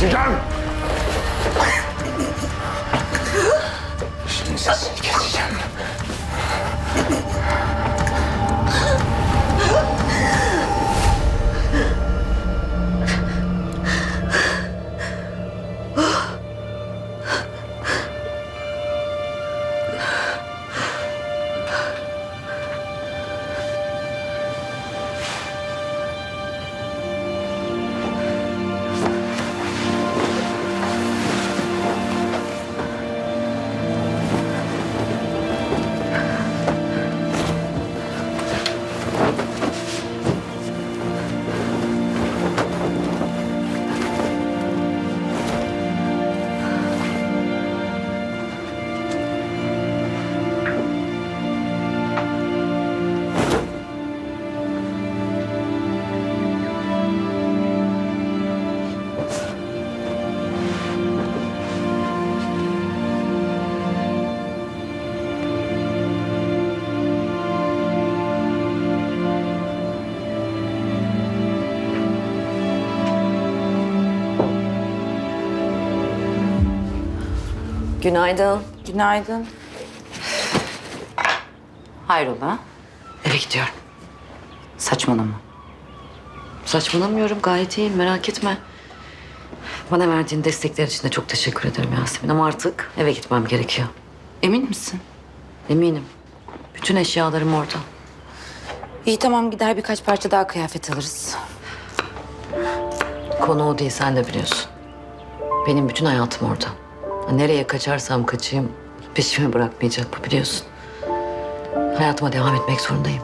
keseceğim. Şimdi Günaydın. Günaydın. Hayrola? Eve gidiyorum. Saçmalama. Saçmalamıyorum gayet iyiyim merak etme. Bana verdiğin destekler için de çok teşekkür ederim Yasemin ama artık eve gitmem gerekiyor. Emin misin? Eminim. Bütün eşyalarım orada. İyi tamam gider birkaç parça daha kıyafet alırız. Konu o değil sen de biliyorsun. Benim bütün hayatım orada. Nereye kaçarsam kaçayım peşimi bırakmayacak bu biliyorsun. Hayatıma devam etmek zorundayım.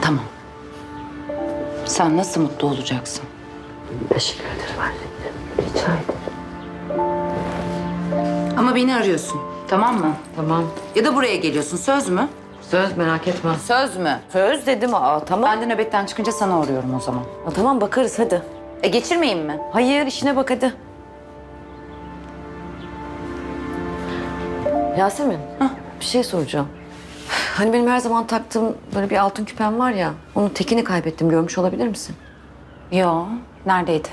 Tamam. Sen nasıl mutlu olacaksın? Teşekkür ederim anne. Rica ederim. Ama beni arıyorsun. Tamam mı? Tamam. Ya da buraya geliyorsun. Söz mü? Söz merak etme. Söz mü? Söz dedim aa tamam. Ben de nöbetten çıkınca sana arıyorum o zaman. Aa, tamam bakarız hadi. E geçirmeyeyim mi? Hayır işine bak hadi. Yasemin bir şey soracağım. Hani benim her zaman taktığım böyle bir altın küpem var ya. Onun tekini kaybettim görmüş olabilir misin? Yo. Neredeydi?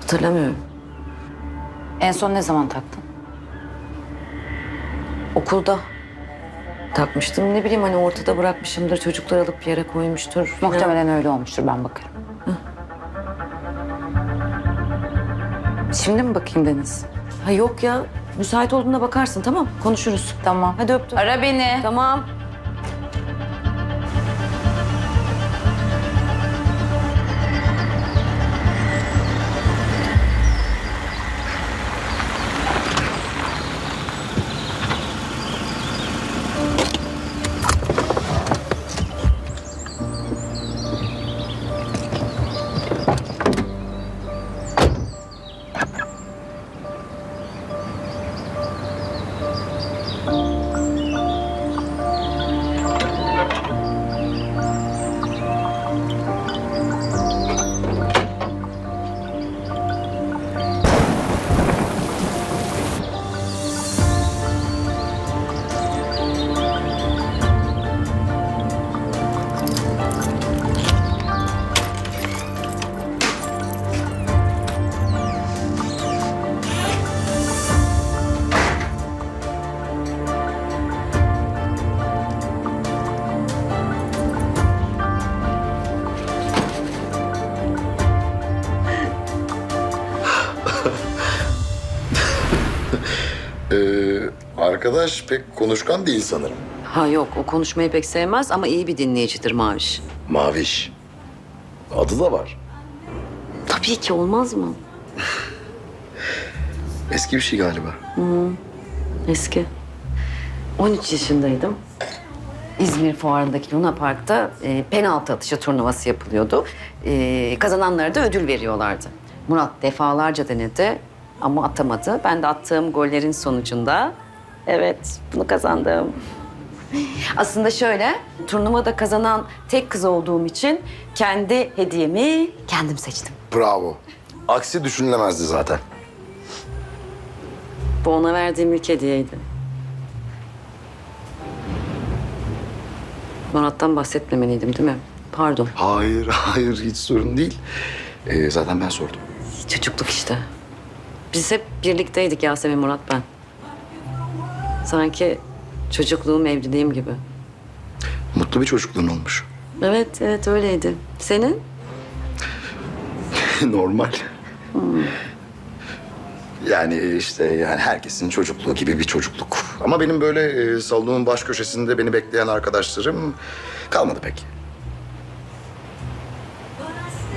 Hatırlamıyorum. En son ne zaman taktın? Okulda takmıştım. Ne bileyim hani ortada bırakmışımdır. Çocuklar alıp bir yere koymuştur. Muhtemelen öyle olmuştur ben bakarım. Şimdi mi bakayım Deniz? Ha yok ya. Müsait olduğunda bakarsın tamam Konuşuruz. Tamam. Hadi öptüm. Ara beni. Tamam. Arkadaş pek konuşkan değil sanırım. Ha yok o konuşmayı pek sevmez ama iyi bir dinleyicidir Maviş. Maviş. Adı da var. Tabii ki olmaz mı? Eski bir şey galiba. Eski. 13 yaşındaydım. İzmir Fuarı'ndaki Luna Park'ta e, penaltı atışı turnuvası yapılıyordu. E, kazananlara da ödül veriyorlardı. Murat defalarca denedi ama atamadı. Ben de attığım gollerin sonucunda evet bunu kazandım. Aslında şöyle, turnuvada kazanan tek kız olduğum için kendi hediyemi kendim seçtim. Bravo. Aksi düşünülemezdi zaten. Bu ona verdiğim ilk hediyeydi. Murat'tan bahsetmemeliydim değil mi? Pardon. Hayır, hayır hiç sorun değil. Ee, zaten ben sordum. Çocukluk işte. Biz hep birlikteydik Yasemin Murat ben. Sanki çocukluğum evliliğim gibi. Mutlu bir çocukluğun olmuş. Evet, evet öyleydi. Senin? Normal. Yani işte yani herkesin çocukluğu gibi bir çocukluk. Ama benim böyle e, salonumun baş köşesinde beni bekleyen arkadaşlarım kalmadı pek.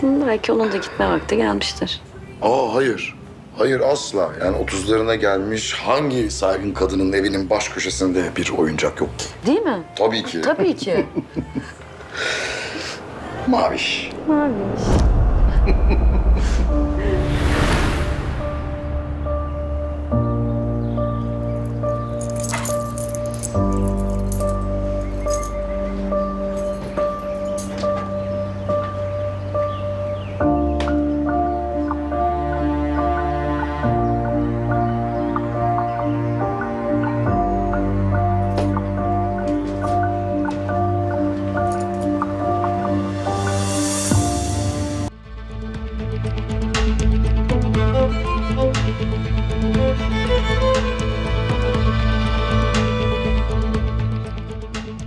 Belki onun da gitme vakti gelmiştir. Aa hayır. Hayır asla. Yani 30'larına gelmiş hangi saygın kadının evinin baş köşesinde bir oyuncak yok ki? Değil mi? Tabii ki. Tabii ki. Maviş.